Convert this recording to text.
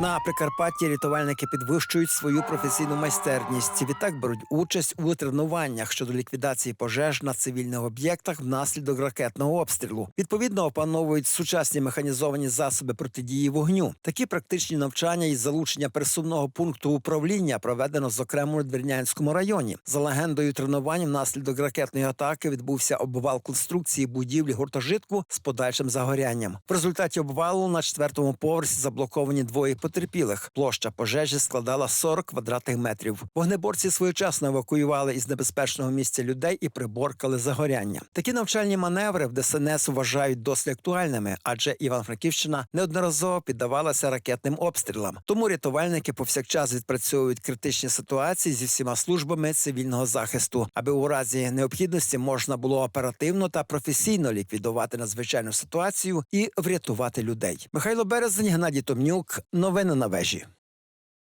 На Прикарпатті рятувальники підвищують свою професійну майстерність. Відтак беруть участь у тренуваннях щодо ліквідації пожеж на цивільних об'єктах внаслідок ракетного обстрілу. Відповідно, опановують сучасні механізовані засоби протидії вогню. Такі практичні навчання із залучення пересувного пункту управління проведено зокрема у Двірнянському районі. За легендою тренувань внаслідок ракетної атаки відбувся обвал конструкції будівлі гуртожитку з подальшим загорянням. В результаті обвалу на четвертому поверсі заблоковані двоє потерпілих. Площа пожежі складала 40 квадратних метрів. Вогнеборці своєчасно евакуювали із небезпечного місця людей і приборкали загоряння. Такі навчальні маневри в ДСНС вважають досить актуальними, адже Івано-Франківщина неодноразово піддавалася ракетним обстрілам. Тому рятувальники повсякчас відпрацьовують критичні ситуації зі всіма службами цивільного захисту, аби у разі необхідності можна було оперативно та професійно ліквідувати надзвичайну ситуацію і врятувати людей. Михайло Березень, Геннадій Томнюк. Новини обикновена навежи.